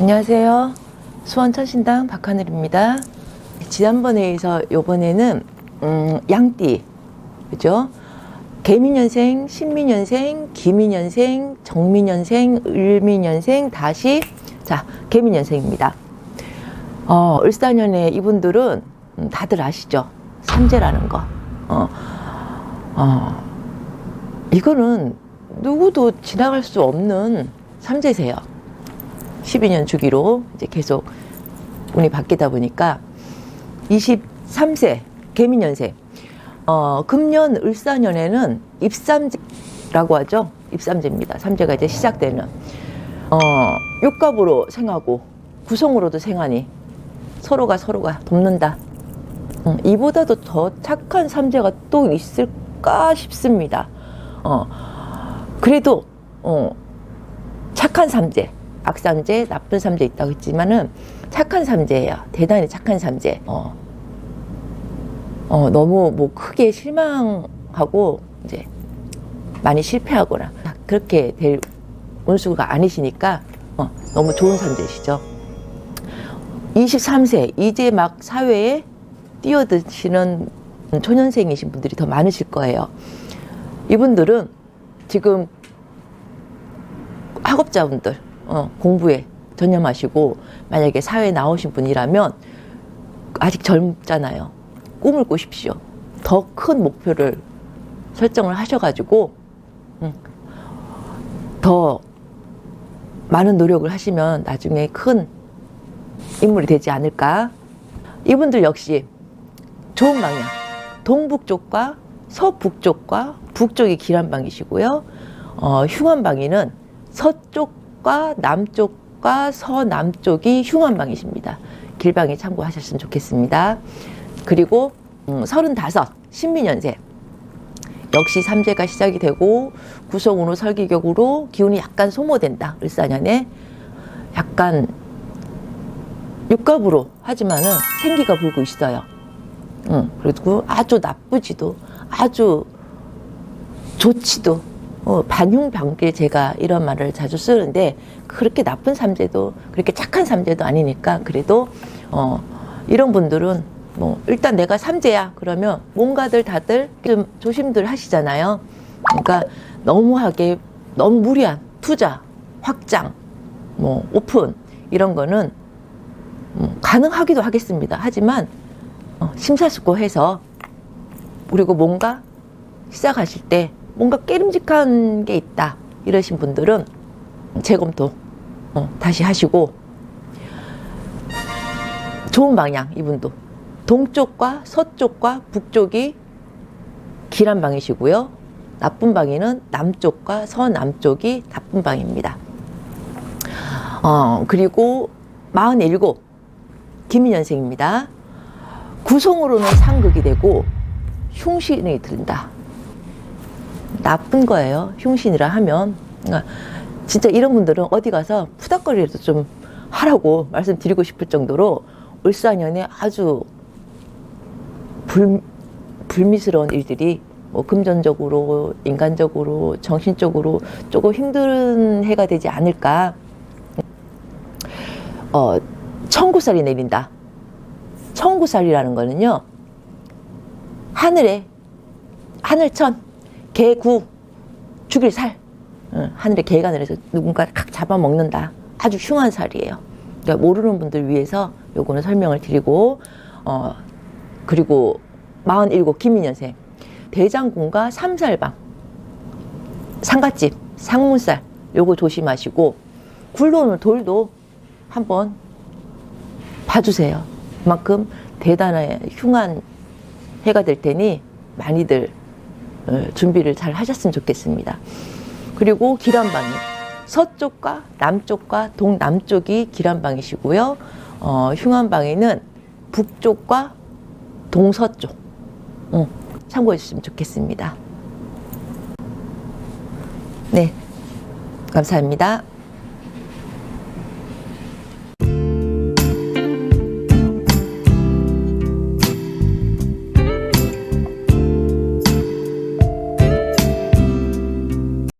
안녕하세요. 수원 천신당 박하늘입니다. 지난번에 이어서 요번에는 음, 양띠 그죠? 개미년생, 신미년생, 기미년생, 정미년생, 을미년생 다시 자 개미년생입니다. 어, 을사년에 이분들은 음, 다들 아시죠? 삼재라는 거. 어, 어, 이거는 누구도 지나갈 수 없는 삼재세요. 12년 주기로 이제 계속 운이 바뀌다 보니까 23세 개미년생 어, 금년 을사년에는 입삼제라고 하죠. 입삼제입니다. 삼제가 이제 시작되는 어, 육갑으로 생하고 구성으로도 생하니 서로가 서로가 돕는다. 음, 이보다도 더 착한 삼재가 또 있을까 싶습니다. 어, 그래도 어, 착한 삼재, 악삼재, 나쁜 삼재 있다고 했지만은 착한 삼재예요. 대단히 착한 삼재. 어, 어, 너무 뭐 크게 실망하고 이제 많이 실패하거나 그렇게 될 운수가 아니시니까 어, 너무 좋은 삼재시죠. 23세 이제 막 사회에 뛰어드시는 초년생이신 분들이 더 많으실 거예요. 이분들은 지금 학업자분들 어, 공부에 전념하시고 만약에 사회에 나오신 분이라면 아직 젊잖아요. 꿈을 꾸십시오. 더 큰 목표를 설정을 하셔가지고 음, 더 많은 노력을 하시면 나중에 큰 인물이 되지 않을까. 이분들 역시 좋은 방향, 동북쪽과 서북쪽과 북쪽이 기란방이시고요. 어, 흉한방위는 서쪽 과 남쪽과 서남쪽이 흉한방이십니다. 길방에 참고하셨으면 좋겠습니다. 그리고 음, 35, 신민년생. 역시 삼재가 시작이 되고 구성운후 설기격으로 기운이 약간 소모된다. 을사년에 약간 육갑으로 하지만은 생기가 불고 있어요. 응, 그리고 아주 나쁘지도 아주 좋지도 어, 반흉방길 제가 이런 말을 자주 쓰는데 그렇게 나쁜 삼재도 그렇게 착한 삼재도 아니니까 그래도 어, 이런 분들은 뭐 일단 내가 삼재야 그러면 뭔가들 다들 좀 조심들 하시잖아요. 그러니까 너무하게 너무 무리한 투자, 확장, 뭐 오픈 이런 거는 음, 가능하기도 하겠습니다. 하지만 어, 심사숙고해서 그리고 뭔가 시작하실 때 뭔가 깨름직한 게 있다 이러신 분들은 재검토 어, 다시 하시고 좋은 방향 이분도. 동쪽과 서쪽과 북쪽이 길한 방이시고요. 나쁜 방에는 남쪽과 서남쪽이 나쁜 방입니다. 어, 그리고 47 김인년생입니다. 구성으로는 상극이 되고 흉신이 든다 나쁜 거예요. 흉신이라 하면. 그러니까 진짜 이런 분들은 어디 가서 푸닥거리라도 좀 하라고 말씀드리고 싶을 정도로 을사년에 아주 불, 불미스러운 일들이 뭐 금전적으로, 인간적으로, 정신적으로 조금 힘든 해가 되지 않을까. 어, 청구살이 내린다. 청구살이라는 거는요, 하늘에, 하늘천, 개구 죽일 살. 응, 하늘에 개가 내려서 누군가 각 잡아먹는다. 아주 흉한 살이에요. 그러니까 모르는 분들 위해서 요거는 설명을 드리고 어 그리고 47 김민년생 대장군과 삼살방. 상갓집 상문살. 요거 조심하시고 굴러오는 돌도 한번 봐주세요. 그만큼 대단한 흉한 해가 될 테니 많이들 어, 준비를 잘 하셨으면 좋겠습니다. 그리고 기란방이 서쪽과 남쪽과 동남쪽이 기란방이시고요. 어, 흉한방에는 북쪽과 동서쪽 어, 참고해 주시면 좋겠습니다. 네, 감사합니다.